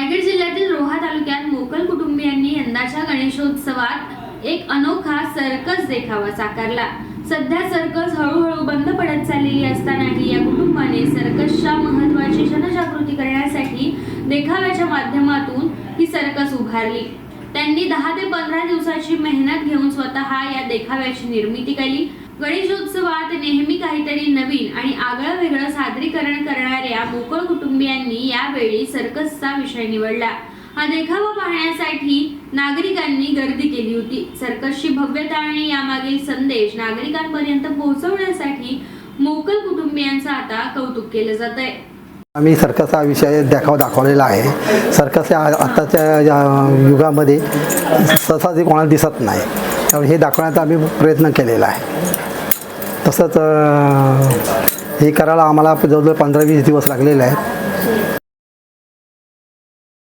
रायगड जिल्ह्यातील रोहा तालुक्यात मोकल कुटुंबियांनी यंदाच्या गणेशोत्सवात एक अनोखा सर्कस देखावा साकारला. सध्या सर्कस हळूहळू बंद पडत चाललेली असतानाही या कुटुंबाने सर्कसच्या महत्वाची जनजागृती करण्यासाठी देखाव्याच्या माध्यमातून ही सर्कस उभारली. त्यांनी दहा ते पंधरा दिवसाची मेहनत घेऊन स्वतः या देखाव्याची निर्मिती केली. गणेशोत्सवात नेहमी काहीतरी नवीन आणि आगळं वेगळं राजकारण करणाऱ्या मोकळ कुटुंबियांनी यावेळी सर्कसचा विषय निवडला. हा देखावा पाहण्यासाठी नागरिकांनी गर्दी केली होती. सर्कसची भव्यता आणि यामागील संदेश नागरिकांपर्यंत पोहोचवण्यासाठी मोकल कुटुंबियांचं आता कौतुक केलं जात आहे आम्ही सर्कस हा विषय देखाव दाखवलेला आहे. सर्कस या आत्ताच्या युगामध्ये सहसा ते कोणाला दिसत नाही. त्यामुळे हे दाखवण्याचा आम्ही प्रयत्न केलेला आहे. तसंच हे करायला आम्हाला जवळजवळ पंधरा वीस दिवस लागलेले आहेत.